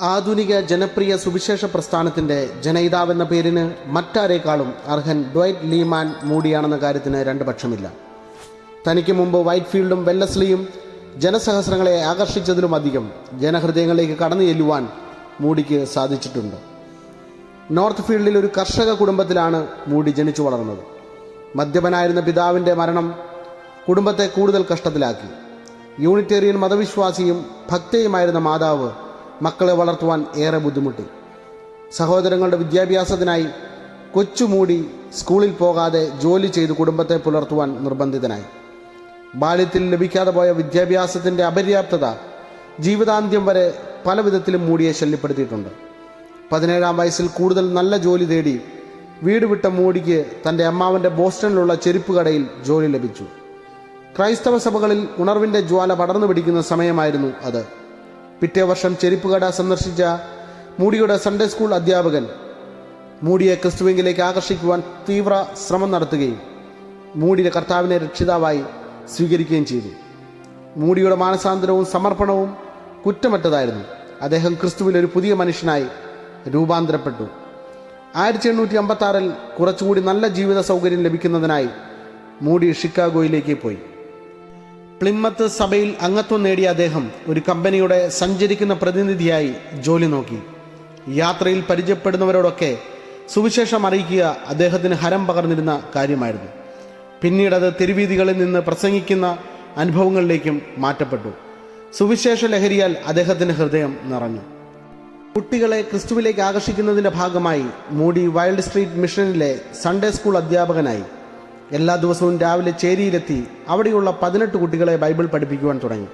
ആധുനിക ജനപ്രിയ സുവിശേഷ പ്രസ്ഥാനത്തിന്റെ ജനയിതാവെന്ന പേരിന് മറ്റാരേക്കാളും അർഹൻ ഡ്വൈറ്റ് ലീമാൻ മൂടിയാണെന്ന കാര്യത്തിന് രണ്ട് പക്ഷമില്ല. തനിക്ക് മുമ്പ് വൈറ്റ്ഫീൽഡും വെല്ലസ്ലിയും ജനസഹസ്രങ്ങളെ ആകർഷിച്ചതിലും അധികം ജനഹൃദയങ്ങളിലേക്ക് കടന്നു ചെല്ലുവാൻ മൂടിക്ക് സാധിച്ചിട്ടുണ്ട്. നോർത്ത് ഫീൽഡിൽ ഒരു കർഷക കുടുംബത്തിലാണ് മൂടി ജനിച്ചു വളർന്നത്. മദ്യപനായിരുന്ന പിതാവിന്റെ മരണം കുടുംബത്തെ കൂടുതൽ കഷ്ടത്തിലാക്കി. യൂണിറ്റേറിയൻ മതവിശ്വാസിയും ഭക്തയുമായിരുന്ന മാതാവ് മക്കളെ വളർത്തുവാൻ ഏറെ ബുദ്ധിമുട്ടി. സഹോദരങ്ങളുടെ വിദ്യാഭ്യാസത്തിനായി കൊച്ചുമൂടി സ്കൂളിൽ പോകാതെ ജോലി ചെയ്ത് കുടുംബത്തെ പുലർത്തുവാൻ നിർബന്ധിതനായി. ബാല്യത്തിൽ ലഭിക്കാതെ പോയ വിദ്യാഭ്യാസത്തിന്റെ അപര്യാപ്തത ജീവിതാന്ത്യം വരെ പല വിധത്തിലും മൂടിയെ ശല്യപ്പെടുത്തിയിട്ടുണ്ട്. പതിനേഴാം വയസ്സിൽ കൂടുതൽ നല്ല ജോലി തേടി വീട് വിട്ട മൂടിക്ക് തന്റെ അമ്മാവന്റെ ബോസ്റ്റണിലുള്ള ചെരുപ്പ് കടയിൽ ജോലി ലഭിച്ചു. ക്രൈസ്തവ സഭകളിൽ ഉണർവിന്റെ ജ്വാല പടർന്നു പിടിക്കുന്ന സമയമായിരുന്നു അത്. പിറ്റേ വർഷം ചെരുപ്പുകട സന്ദർശിച്ച മൂടിയുടെ സൺഡേ സ്കൂൾ അധ്യാപകൻ മൂടിയെ ക്രിസ്തുവിംഗിലേക്ക് ആകർഷിക്കുവാൻ തീവ്ര ശ്രമം നടത്തുകയും മൂടിയുടെ കർത്താവിനെ രക്ഷിതാവായി സ്വീകരിക്കുകയും ചെയ്തു. മൂടിയുടെ മാനസാന്തരവും സമർപ്പണവും കുറ്റമറ്റതായിരുന്നു. അദ്ദേഹം ക്രിസ്തുവിൽ ഒരു പുതിയ മനുഷ്യനായി രൂപാന്തരപ്പെട്ടു. ആയിരത്തി എണ്ണൂറ്റി അമ്പത്തി ആറിൽ കുറച്ചുകൂടി നല്ല ജീവിത സൗകര്യം ലഭിക്കുന്നതിനായി മൂടി ഷിക്കാഗോയിലേക്ക് പോയി. പ്ലിമ്മത്ത് സഭയിൽ അംഗത്വം നേടിയ അദ്ദേഹം ഒരു കമ്പനിയുടെ സഞ്ചരിക്കുന്ന പ്രതിനിധിയായി ജോലി നോക്കി. യാത്രയിൽ പരിചയപ്പെടുന്നവരോടൊക്കെ സുവിശേഷം അറിയിക്കുക അദ്ദേഹത്തിന് ഹരം പകർന്നിരുന്ന കാര്യമായിരുന്നു. പിന്നീട് അത് തെരുവീതികളിൽ നിന്ന് പ്രസംഗിക്കുന്ന അനുഭവങ്ങളിലേക്കും മാറ്റപ്പെട്ടു. സുവിശേഷ ലഹരിയാൽ അദ്ദേഹത്തിന്റെ ഹൃദയം നിറഞ്ഞു. കുട്ടികളെ ക്രിസ്തുവിലേക്ക് ആകർഷിക്കുന്നതിന്റെ ഭാഗമായി മൂടി വൈൽഡ് സ്ട്രീറ്റ് മിഷനിലെ സൺഡേ സ്കൂൾ അധ്യാപകനായി. എല്ലാ ദിവസവും രാവിലെ ചേരിയിലെത്തി അവിടെയുള്ള പതിനെട്ട് കുട്ടികളെ ബൈബിൾ പഠിപ്പിക്കുവാൻ തുടങ്ങി.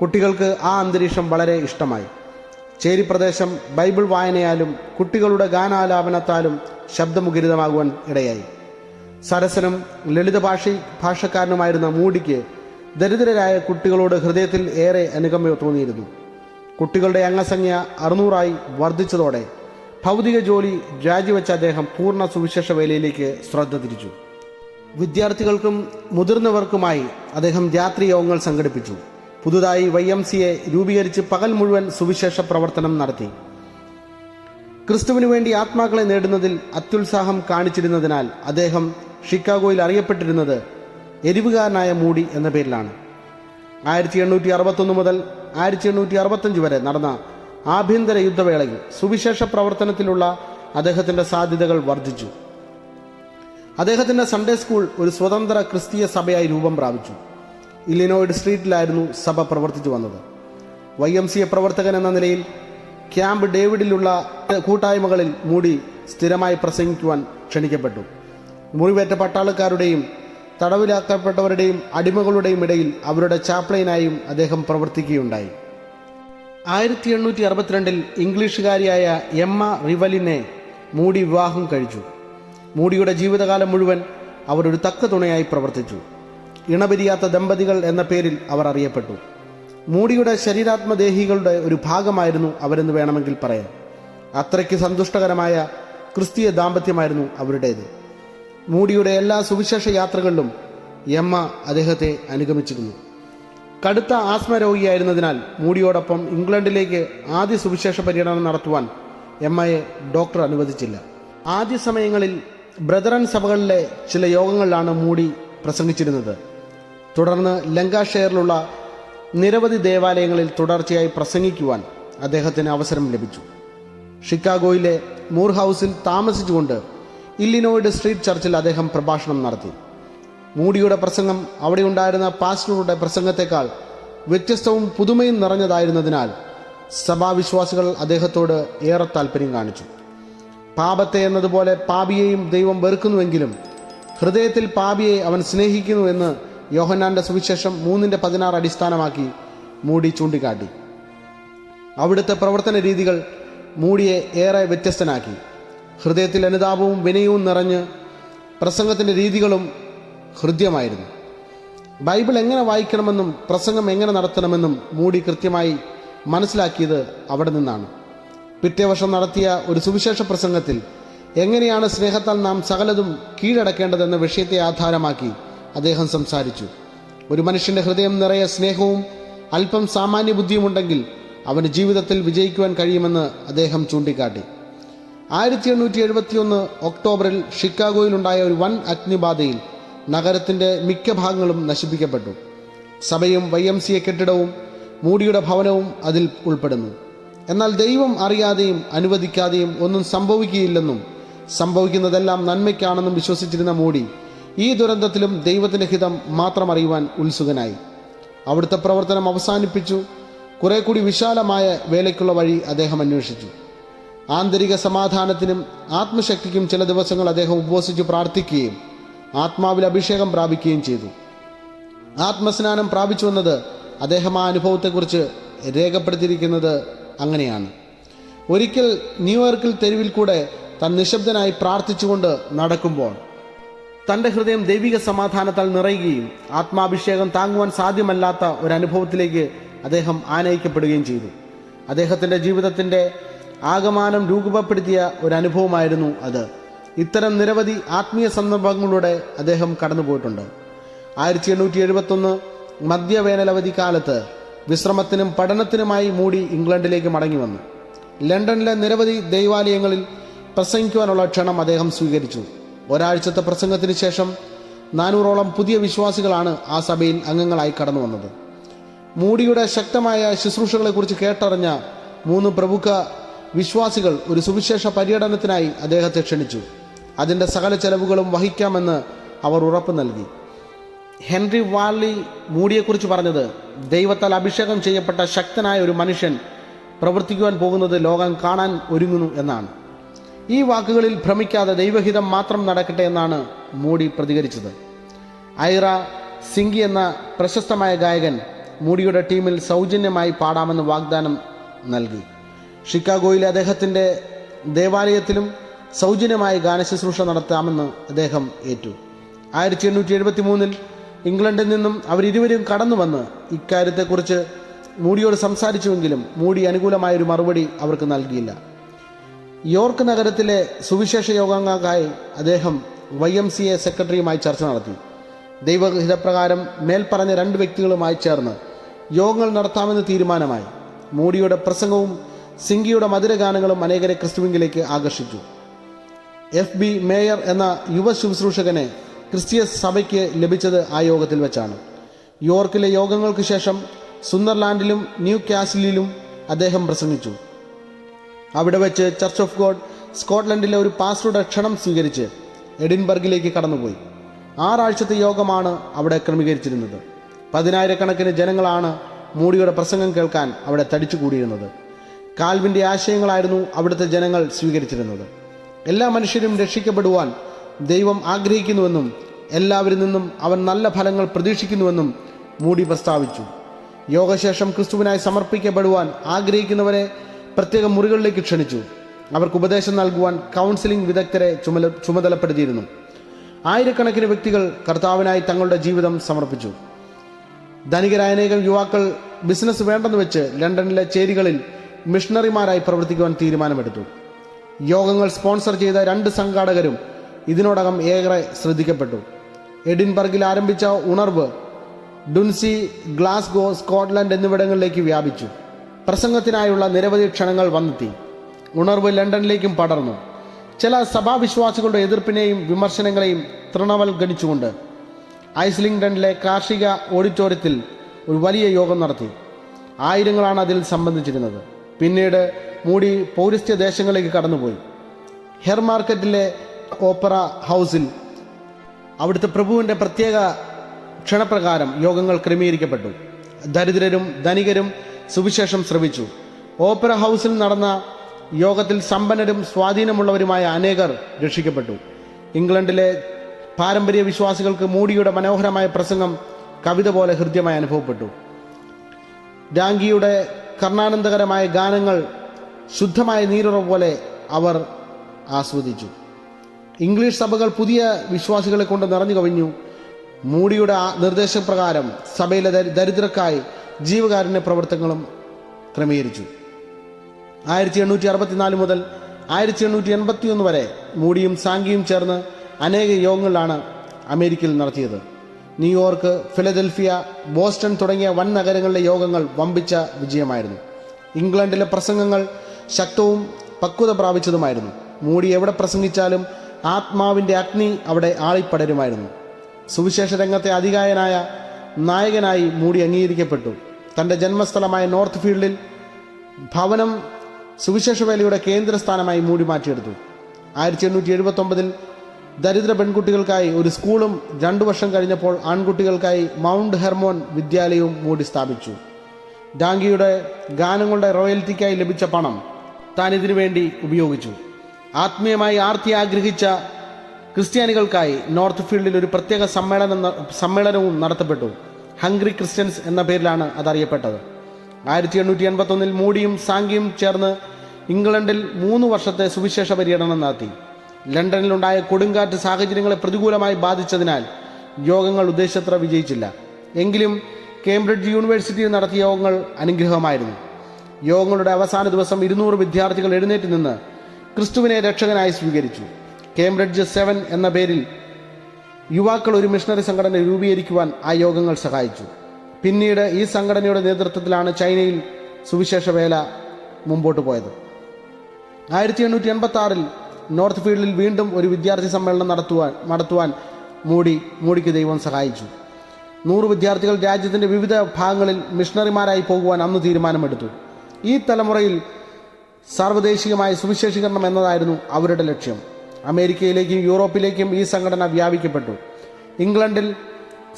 കുട്ടികൾക്ക് ആ അന്തരീക്ഷം വളരെ ഇഷ്ടമായി. ചേരി പ്രദേശം ബൈബിൾ വായനയാലും കുട്ടികളുടെ ഗാനാലാപനത്താലും ശബ്ദമുഖരിതമാകുവാൻ ഇടയായി. സരസനും ലളിത ഭാഷ ഭാഷക്കാരനുമായിരുന്ന മൂടിക്ക് ദരിദ്രരായ കുട്ടികളോട് ഹൃദയത്തിൽ ഏറെ അനുകമ്പ തോന്നിയിരുന്നു. കുട്ടികളുടെ അംഗസംഖ്യ അറുന്നൂറായി വർദ്ധിച്ചതോടെ ഭൗതിക ജോലി രാജിവെച്ച അദ്ദേഹം പൂർണ സുവിശേഷ വേലയിലേക്ക് ശ്രദ്ധ തിരിച്ചു. വിദ്യാർത്ഥികൾക്കും മുതിർന്നവർക്കുമായി അദ്ദേഹം രാത്രി യോഗങ്ങൾ സംഘടിപ്പിച്ചു. പുതുതായി വൈ എം സിയെ രൂപീകരിച്ച് പകൽ മുഴുവൻ സുവിശേഷ പ്രവർത്തനം നടത്തി. ക്രിസ്തുവിനു വേണ്ടി ആത്മാക്കളെ നേടുന്നതിൽ അത്യുത്സാഹം കാണിച്ചിരുന്നതിനാൽ അദ്ദേഹം ഷിക്കാഗോയിൽ അറിയപ്പെട്ടിരുന്നത് എരിവുകാരനായ മൂടി എന്ന പേരിലാണ്. ആയിരത്തി എണ്ണൂറ്റി അറുപത്തൊന്ന് മുതൽ ആയിരത്തി എണ്ണൂറ്റി അറുപത്തഞ്ച് വരെ നടന്ന ആഭ്യന്തര യുദ്ധവേളയിൽ സുവിശേഷ പ്രവർത്തനത്തിലുള്ള അദ്ദേഹത്തിന്റെ സാധ്യതകൾ വർദ്ധിച്ചു. അദ്ദേഹത്തിന്റെ സൺഡേ സ്കൂൾ ഒരു സ്വതന്ത്ര ക്രിസ്തീയ സഭയായി രൂപം പ്രാപിച്ചു. ഇല്ലിനോയിഡ് സ്ട്രീറ്റിലായിരുന്നു സഭ പ്രവർത്തിച്ചു വന്നത്. വൈ എം സി എ പ്രവർത്തകൻ എന്ന നിലയിൽ ക്യാമ്പ് ഡേവിഡിലുള്ള കൂട്ടായ്മകളിൽ മൂടി സ്ഥിരമായി പ്രസംഗിക്കുവാൻ ക്ഷണിക്കപ്പെട്ടു. മുറിവേറ്റ പട്ടാളക്കാരുടെയും തടവിലാക്കപ്പെട്ടവരുടെയും അടിമകളുടെയും ഇടയിൽ അവരുടെ ചാപ്ലൈനായും അദ്ദേഹം പ്രവർത്തിക്കുകയുണ്ടായി. ആയിരത്തി എണ്ണൂറ്റി അറുപത്തിരണ്ടിൽ ഇംഗ്ലീഷുകാരിയായ എമ്മ റിവലിനെ മൂടി വിവാഹം കഴിച്ചു. മൂടിയുടെ ജീവിതകാലം മുഴുവൻ അവർ ഒരു തക്ക തുണയായി പ്രവർത്തിച്ചു. ഇണപിരിയാത്ത ദമ്പതികൾ എന്ന പേരിൽ അവർ അറിയപ്പെട്ടു. മൂടിയുടെ ശരീരാത്മദേഹികളുടെ ഒരു ഭാഗമായിരുന്നു അവരെന്ന് വേണമെങ്കിൽ പറയാം. അത്രയ്ക്ക് സന്തുഷ്ടകരമായ ക്രിസ്തീയ ദാമ്പത്യമായിരുന്നു അവരുടേത്. മൂടിയുടെ എല്ലാ സുവിശേഷ യാത്രകളിലും യമ്മ അദ്ദേഹത്തെ അനുഗമിച്ചിരുന്നു. കടുത്ത ആസ്മ രോഗിയായിരുന്നതിനാൽ മൂടിയോടൊപ്പം ഇംഗ്ലണ്ടിലേക്ക് ആദ്യ സുവിശേഷ പര്യടനം നടത്തുവാൻ എമ്മയെ ഡോക്ടർ അനുവദിച്ചില്ല. ആദ്യ സമയങ്ങളിൽ ബ്രദറൻ സഭകളിലെ ചില യോഗങ്ങളിലാണ് മൂടി പ്രസംഗിച്ചിരുന്നത്. തുടർന്ന് ലങ്കാഷെയറിലുള്ള നിരവധി ദേവാലയങ്ങളിൽ തുടർച്ചയായി പ്രസംഗിക്കുവാൻ അദ്ദേഹത്തിന് അവസരം ലഭിച്ചു. ഷിക്കാഗോയിലെ മൂർ ഹൗസിൽ താമസിച്ചുകൊണ്ട് ഇല്ലിനോയിഡ് സ്ട്രീറ്റ് ചർച്ചിൽ അദ്ദേഹം പ്രഭാഷണം നടത്തി. മൂടിയുടെ പ്രസംഗം അവിടെ ഉണ്ടായിരുന്ന പാസ്റ്ററുടെ പ്രസംഗത്തെക്കാൾ വ്യത്യസ്തവും പുതുമയും നിറഞ്ഞതായിരുന്നതിനാൽ സഭാവിശ്വാസികൾ അദ്ദേഹത്തോട് ഏറെ താല്പര്യം കാണിച്ചു. പാപത്തെ എന്നതുപോലെ പാപിയെയും ദൈവം വെറുക്കുന്നുവെങ്കിലും ഹൃദയത്തിൽ പാപിയെ അവൻ സ്നേഹിക്കുന്നു എന്ന് യോഹന്നാന്റെ സുവിശേഷം മൂന്നിന്റെ പതിനാറ് അടിസ്ഥാനമാക്കി മൂടി ചൂണ്ടിക്കാട്ടി. അവിടുത്തെ പ്രവർത്തന രീതികൾ മൂടിയെ ഏറെ വ്യത്യസ്തനാക്കി. ഹൃദയത്തിൽ അനുതാപവും വിനയവും നിറഞ്ഞ് പ്രസംഗത്തിന്റെ രീതികളും ഹൃദ്യമായിരുന്നു. ബൈബിൾ എങ്ങനെ വായിക്കണമെന്നും പ്രസംഗം എങ്ങനെ നടത്തണമെന്നും മൂടി കൃത്യമായി മനസ്സിലാക്കിയത് അവിടെ നിന്നാണ്. പിറ്റേ വർഷം നടത്തിയ ഒരു സുവിശേഷ പ്രസംഗത്തിൽ എങ്ങനെയാണ് സ്നേഹത്താൽ നാം സകലതും കീഴടക്കേണ്ടതെന്ന വിഷയത്തെ ആധാരമാക്കി അദ്ദേഹം സംസാരിച്ചു. ഒരു മനുഷ്യന്റെ ഹൃദയം നിറയെ സ്നേഹവും അല്പം സാമാന്യ ബുദ്ധിയുമുണ്ടെങ്കിൽ അവന് ജീവിതത്തിൽ വിജയിക്കുവാൻ കഴിയുമെന്ന് അദ്ദേഹം ചൂണ്ടിക്കാട്ടി. ആയിരത്തി എണ്ണൂറ്റി എഴുപത്തിയൊന്ന് ഒക്ടോബറിൽ ഷിക്കാഗോയിലുണ്ടായ ഒരു വൻ അഗ്നിബാധയിൽ നഗരത്തിന്റെ മിക്ക ഭാഗങ്ങളും നശിപ്പിക്കപ്പെട്ടു. സഭയും വൈ എ കെട്ടിടവും മൂടിയുടെ ഭവനവും അതിൽ ഉൾപ്പെടുന്നു. എന്നാൽ ദൈവം അറിയാതെയും അനുവദിക്കാതെയും ഒന്നും സംഭവിക്കുകയില്ലെന്നും സംഭവിക്കുന്നതെല്ലാം നന്മയ്ക്കാണെന്നും വിശ്വസിച്ചിരുന്ന മോഡി ഈ ദുരന്തത്തിലും ദൈവത്തിന്റെ ഹിതം മാത്രം അറിയുവാൻ ഉത്സുകനായി. അവിടുത്തെ പ്രവർത്തനം അവസാനിപ്പിച്ചു. കുറെ കൂടി വിശാലമായ വേലയ്ക്കുള്ള വഴി അദ്ദേഹം അന്വേഷിച്ചു. ആന്തരിക സമാധാനത്തിനും ആത്മശക്തിക്കും ചില ദിവസങ്ങൾ അദ്ദേഹം ഉപവസിച്ചു പ്രാർത്ഥിക്കുകയും ആത്മാവിൽ അഭിഷേകം പ്രാപിക്കുകയും ചെയ്തു. ആത്മസ്നാനം പ്രാപിച്ചു വന്നത് അദ്ദേഹം ആ അനുഭവത്തെക്കുറിച്ച് രേഖപ്പെടുത്തിയിരിക്കുന്നത് അങ്ങനെയാണ്. ഒരിക്കൽ ന്യൂയോർക്കിൽ തെരുവിൽ കൂടെ താൻ നിശബ്ദനായി പ്രാർത്ഥിച്ചുകൊണ്ട് നടക്കുമ്പോൾ തന്റെ ഹൃദയം ദൈവിക സമാധാനത്താൽ നിറയുകയും ആത്മാഭിഷേകം താങ്ങുവാൻ സാധ്യമല്ലാത്ത ഒരു അനുഭവത്തിലേക്ക് അദ്ദേഹം ആനയിക്കപ്പെടുകയും ചെയ്തു. അദ്ദേഹത്തിന്റെ ജീവിതത്തിന്റെ ആകമാനം രൂപപ്പെടുത്തിയ ഒരു അനുഭവമായിരുന്നു അത്. ഇത്തരം നിരവധി ആത്മീയ സന്ദർഭങ്ങളിലൂടെ അദ്ദേഹം കടന്നുപോയിട്ടുണ്ട്. ആയിരത്തി എണ്ണൂറ്റി എഴുപത്തൊന്ന് മധ്യവേനലവധി കാലത്ത് വിശ്രമത്തിനും പഠനത്തിനുമായി മൂടി ഇംഗ്ലണ്ടിലേക്ക് മടങ്ങി വന്നു. ലണ്ടനിലെ നിരവധി ദൈവാലയങ്ങളിൽ പ്രസംഗിക്കുവാനുള്ള ക്ഷണം അദ്ദേഹം സ്വീകരിച്ചു. ഒരാഴ്ചത്തെ പ്രസംഗത്തിന് ശേഷം നാനൂറോളം പുതിയ വിശ്വാസികളാണ് ആ സഭയിൽ അംഗങ്ങളായി കടന്നു വന്നത്. മൂടിയുടെ ശക്തമായ ശുശ്രൂഷകളെക്കുറിച്ച് കേട്ടറിഞ്ഞ മൂന്ന് പ്രമുഖ വിശ്വാസികൾ ഒരു സുവിശേഷ പര്യടനത്തിനായി അദ്ദേഹത്തെ ക്ഷണിച്ചു. അതിന്റെ സകല ചെലവുകളും വഹിക്കാമെന്ന് അവർ ഉറപ്പ് നൽകി. ഹെൻറി വാർലി മൂടിയെക്കുറിച്ച് പറഞ്ഞത് ദൈവത്താൽ അഭിഷേകം ചെയ്യപ്പെട്ട ശക്തനായ ഒരു മനുഷ്യൻ പ്രവർത്തിക്കുവാൻ പോകുന്നത് ലോകം കാണാൻ ഒരുങ്ങുന്നു എന്നാണ്. ഈ വാക്കുകളിൽ ഭ്രമിക്കാതെ ദൈവഹിതം മാത്രം നടക്കട്ടെ എന്നാണ് മൂടി പ്രതികരിച്ചത്. ഐറ സിംഗി എന്ന പ്രശസ്തമായ ഗായകൻ മൂടിയുടെ ടീമിൽ സൗജന്യമായി പാടാമെന്ന് വാഗ്ദാനം നൽകി. ഷിക്കാഗോയിലെ അദ്ദേഹത്തിന്റെ ദേവാലയത്തിലും സൗജന്യമായി ഗാനശുശ്രൂഷ നടത്താമെന്ന് അദ്ദേഹം ഏറ്റു. ആയിരത്തി എണ്ണൂറ്റി എഴുപത്തി മൂന്നിൽ ഇംഗ്ലണ്ടിൽ നിന്നും അവരിരുവരും കടന്നു വന്ന് ഇക്കാര്യത്തെക്കുറിച്ച് മൂടിയോട് സംസാരിച്ചുവെങ്കിലും അനുകൂലമായ ഒരു മറുപടി അവർക്ക് നൽകിയില്ല. യോർക്ക് നഗരത്തിലെ സുവിശേഷ യോഗങ്ങൾക്കായി അദ്ദേഹം വൈ എം സി എ സെക്രട്ടറിയുമായി ചർച്ച നടത്തി. ദൈവഹിതപ്രകാരം മേൽപ്പറഞ്ഞ രണ്ട് വ്യക്തികളുമായി ചേർന്ന് യോഗങ്ങൾ നടത്താമെന്ന് തീരുമാനമായി. മൂടിയുടെ പ്രസംഗവും സിംഗിയുടെ മധുരഗാനങ്ങളും അനേകരെ ക്രിസ്തുവിംഗിലേക്ക് ആകർഷിച്ചു. എഫ് ബി മേയർ എന്ന യുവ ശുശ്രൂഷകനെ ക്രിസ്തീയ സഭയ്ക്ക് ലഭിച്ചത് ആ യോഗത്തിൽ വെച്ചാണ്. യോർക്കിലെ യോഗങ്ങൾക്ക് ശേഷം സുന്ദർലാൻഡിലും ന്യൂ കാസിലിലും അദ്ദേഹം പ്രസംഗിച്ചു. അവിടെ വെച്ച് ചർച്ച് ഓഫ് ഗോഡ് സ്കോട്ട്ലൻഡിലെ ഒരു പാസ്റ്ററുടെ ക്ഷണം സ്വീകരിച്ച് എഡിൻബർഗിലേക്ക് കടന്നുപോയി. ആറാഴ്ചത്തെ യോഗമാണ് അവിടെ ക്രമീകരിച്ചിരുന്നത്. പതിനായിരക്കണക്കിന് ജനങ്ങളാണ് മൂടിയുടെ പ്രസംഗം കേൾക്കാൻ അവിടെ തടിച്ചു കൂടിയിരുന്നത് കാൽവിന്റെ ആശയങ്ങളായിരുന്നു അവിടുത്തെ ജനങ്ങൾ സ്വീകരിച്ചിരുന്നത്. എല്ലാ മനുഷ്യരും രക്ഷിക്കപ്പെടുവാൻ ദൈവം ആഗ്രഹിക്കുന്നുവെന്നും എല്ലാവരിൽ നിന്നും അവൻ നല്ല ഫലങ്ങൾ പ്രതീക്ഷിക്കുന്നുവെന്നും മൂടി പ്രസ്താവിച്ചു. യോഗശേഷം ക്രിസ്തുവിനായി സമർപ്പിക്കപ്പെടുവാൻ ആഗ്രഹിക്കുന്നവരെ പ്രത്യേക മുറികളിലേക്ക് ക്ഷണിച്ചു. അവർക്ക് ഉപദേശം നൽകുവാൻ കൗൺസിലിംഗ് വിദഗ്ധരെ ചുമല ചുമതലപ്പെടുത്തിയിരുന്നു. ആയിരക്കണക്കിന് വ്യക്തികൾ കർത്താവിനായി തങ്ങളുടെ ജീവിതം സമർപ്പിച്ചു. ധനികരായ അനേകം യുവാക്കൾ ബിസിനസ് വേണ്ടെന്ന് വെച്ച് ലണ്ടനിലെ ചേരികളിൽ മിഷണറിമാരായി പ്രവർത്തിക്കുവാൻ തീരുമാനമെടുത്തു. യോഗങ്ങൾ സ്പോൺസർ ചെയ്ത രണ്ട് സംഘാടകരും ഇതിനോടകം ഏറെ ശ്രദ്ധിക്കപ്പെട്ടു. എഡിൻബർഗിൽ ആരംഭിച്ച ഉണർവ് ഡുൻസി ഗ്ലാസ്ഗോ സ്കോട്ട്ലൻഡ് എന്നിവിടങ്ങളിലേക്ക് വ്യാപിച്ചു. പ്രസംഗത്തിനായുള്ള നിരവധി ക്ഷണങ്ങൾ വന്നെത്തി. ഉണർവ് ലണ്ടനിലേക്കും പടർന്നു. ചില സഭാവിശ്വാസികളുടെ എതിർപ്പിനെയും വിമർശനങ്ങളെയും തൃണവൽ ഗണിച്ചുകൊണ്ട് ഐസ്ലിംഗ്ടണിലെ കാർഷിക ഓഡിറ്റോറിയത്തിൽ ഒരു വലിയ യോഗം നടത്തി. ആയിരങ്ങളാണ് അതിൽ സംബന്ധിച്ചിരുന്നത്. പിന്നീട് മൂടി പൗരസ്ത്യ ദേശങ്ങളിലേക്ക് കടന്നുപോയി. ഹെയർ മാർക്കറ്റിലെ ഓപ്പറ ഹൗസിൽ അവിടുത്തെ പ്രഭുവിന്റെ പ്രത്യേക ക്ഷണപ്രകാരം യോഗങ്ങൾ ക്രമീകരിക്കപ്പെട്ടു. ദരിദ്രരും ധനികരും സുവിശേഷം ശ്രവിച്ചു. ഓപ്പറ ഹൗസിൽ നടന്ന യോഗത്തിൽ സമ്പന്നരും സ്വാധീനമുള്ളവരുമായ അനേകർ രക്ഷിക്കപ്പെട്ടു. ഇംഗ്ലണ്ടിലെ പാരമ്പര്യ വിശ്വാസികൾക്ക് മൂടിയുടെ മനോഹരമായ പ്രസംഗം കവിത പോലെ ഹൃദ്യമായി അനുഭവപ്പെട്ടു. രാങ്കിയുടെ കർണാനന്ദകരമായ ഗാനങ്ങൾ ശുദ്ധമായ നീരുറവ് പോലെ അവർ ആസ്വദിച്ചു. ഇംഗ്ലീഷ് സഭകൾ പുതിയ വിശ്വാസികളെ കൊണ്ട് നിറഞ്ഞു കവിഞ്ഞു. മൂടിയുടെ നിർദ്ദേശപ്രകാരം സഭയിലെ ദരിദ്രക്കായി ജീവകാരുണ്യ പ്രവർത്തനങ്ങളും ക്രമീകരിച്ചു. ആയിരത്തി എണ്ണൂറ്റി അറുപത്തിനാല് മുതൽ ആയിരത്തി എണ്ണൂറ്റി എൺപത്തി ഒന്ന് വരെ മൂടിയും സാങ്കിയും ചേർന്ന് അനേക യോഗങ്ങളാണ് അമേരിക്കയിൽ നടത്തിയത്. ന്യൂയോർക്ക് ഫിലദൽഫിയ ബോസ്റ്റൺ തുടങ്ങിയ വൻ നഗരങ്ങളിലെ യോഗങ്ങൾ വമ്പിച്ച വിജയമായിരുന്നു. ഇംഗ്ലണ്ടിലെ പ്രസംഗങ്ങൾ ശക്തവും പക്വത പ്രാപിച്ചതുമായിരുന്നു. മൂടി എവിടെ പ്രസംഗിച്ചാലും ആത്മാവിന്റെ അഗ്നി അവിടെ ആളിപ്പടരുമായിരുന്നു. സുവിശേഷ രംഗത്തെ അധികായനായ നായകനായി മൂടി അംഗീകരിക്കപ്പെട്ടു. തന്റെ ജന്മസ്ഥലമായ നോർത്ത് ഫീൽഡിൽ ഭവനം സുവിശേഷ വേലയുടെ കേന്ദ്രസ്ഥാനമായി മൂടി മാറ്റിയെടുത്തു. ആയിരത്തി എണ്ണൂറ്റി എഴുപത്തൊമ്പതിൽ ദരിദ്ര പെൺകുട്ടികൾക്കായി ഒരു സ്കൂളും രണ്ടു വർഷം കഴിഞ്ഞപ്പോൾ ആൺകുട്ടികൾക്കായി മൗണ്ട് ഹെർമോൺ വിദ്യാലയവും മൂടി സ്ഥാപിച്ചു. ഡാങ്കിയുടെ ഗാനങ്ങളുടെ റോയൽറ്റിക്കായി ലഭിച്ച പണം താൻ ഇതിനു വേണ്ടി ഉപയോഗിച്ചു. ആത്മീയമായി ആർത്തി ആഗ്രഹിച്ച ക്രിസ്ത്യാനികൾക്കായി നോർത്ത് ഫീൽഡിൽ ഒരു പ്രത്യേക സമ്മേളനം സമ്മേളനവും നടത്തപ്പെട്ടു. ഹംഗ്രി ക്രിസ്ത്യൻസ് എന്ന പേരിലാണ് അതറിയപ്പെട്ടത്. ആയിരത്തി എണ്ണൂറ്റി എൺപത്തൊന്നിൽ മൂടിയും സാങ്കിയും ചേർന്ന് ഇംഗ്ലണ്ടിൽ മൂന്ന് വർഷത്തെ സുവിശേഷ പര്യടനം നടത്തി. ലണ്ടനിലുണ്ടായ കൊടുങ്കാറ്റ് സാഹചര്യങ്ങളെ പ്രതികൂലമായി ബാധിച്ചതിനാൽ യോഗങ്ങൾ ഉദ്ദേശത്ര വിജയിച്ചില്ല. എങ്കിലും കേംബ്രിഡ്ജ് യൂണിവേഴ്സിറ്റിയിൽ നടത്തിയ യോഗങ്ങൾ അനുഗ്രഹമായിരുന്നു. യോഗങ്ങളുടെ അവസാന ദിവസം ഇരുന്നൂറ് വിദ്യാർത്ഥികൾ എഴുന്നേറ്റ് നിന്ന് ക്രിസ്തുവിനെ രക്ഷകനായി സ്വീകരിച്ചു. കേംബ്രിഡ്ജ് സെവൻ എന്ന പേരിൽ യുവാക്കൾ ഒരു മിഷണറി സംഘടന രൂപീകരിക്കുവാൻ ആ യോഗങ്ങൾ സഹായിച്ചു. പിന്നീട് ഈ സംഘടനയുടെ നേതൃത്വത്തിലാണ് ചൈനയിൽ സുവിശേഷ വേല മുമ്പോട്ട് പോയത്. ആയിരത്തി എണ്ണൂറ്റി എൺപത്തി ആറിൽ നോർത്ത് ഫീൽഡിൽ വീണ്ടും ഒരു വിദ്യാർത്ഥി സമ്മേളനം നടത്തുവാൻ നടത്തുവാൻ മൂടി മൂടിക്ക് ദൈവം സഹായിച്ചു. നൂറ് വിദ്യാർത്ഥികൾ രാജ്യത്തിന്റെ വിവിധ ഭാഗങ്ങളിൽ മിഷണറിമാരായി പോകുവാൻ അന്ന് തീരുമാനമെടുത്തു. ഈ തലമുറയിൽ സാർവദേശികമായ സുവിശേഷീകരണം എന്നതായിരുന്നു അവരുടെ ലക്ഷ്യം. അമേരിക്കയിലേക്കും യൂറോപ്പിലേക്കും ഈ സംഘടന വ്യാപിക്കപ്പെട്ടു. ഇംഗ്ലണ്ടിൽ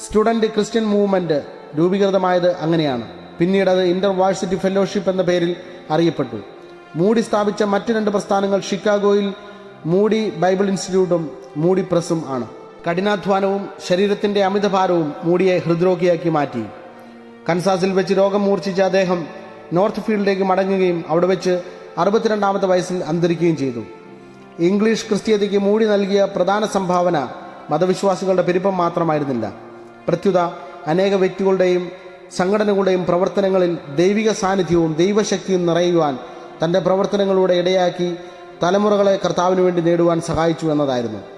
സ്റ്റുഡന്റ് ക്രിസ്ത്യൻ മൂവ്മെന്റ് രൂപീകൃതമായത് അങ്ങനെയാണ്. പിന്നീട് അത് ഇന്റർവാഴ്സിറ്റി ഫെലോഷിപ്പ് എന്ന പേരിൽ അറിയപ്പെട്ടു. മൂടി സ്ഥാപിച്ച മറ്റ് രണ്ട് പ്രസ്ഥാനങ്ങൾ ഷിക്കാഗോയിൽ മൂടി ബൈബിൾ ഇൻസ്റ്റിറ്റ്യൂട്ടും മൂടി പ്രസ്സും ആണ്. കഠിനാധ്വാനവും ശരീരത്തിന്റെ അമിതഭാരവും മൂടിയെ ഹൃദ്രോഗിയാക്കി മാറ്റി. കൻസാസിൽ വെച്ച് രോഗം മൂർച്ഛിച്ച അദ്ദേഹം നോർത്ത് ഫീൽഡിലേക്ക് മടങ്ങുകയും അവിടെ വെച്ച് അറുപത്തിരണ്ടാമത്തെ വയസ്സിൽ അന്തരിക്കുകയും ചെയ്തു. ഇംഗ്ലീഷ് ക്രിസ്തീയതയ്ക്ക് മൂടി നൽകിയ പ്രധാന സംഭാവന മതവിശ്വാസികളുടെ പെരുപ്പം മാത്രമായിരുന്നില്ല. പ്രത്യുത അനേക വ്യക്തികളുടെയും സംഘടനകളുടെയും പ്രവർത്തനങ്ങളിൽ ദൈവിക സാന്നിധ്യവും ദൈവശക്തിയും നിറയുവാൻ തന്റെ പ്രവർത്തനങ്ങളുടെ ഇടയാക്കി തലമുറകളെ കർത്താവിന് വേണ്ടി നേടുവാൻ സഹായിച്ചു എന്നതായിരുന്നു.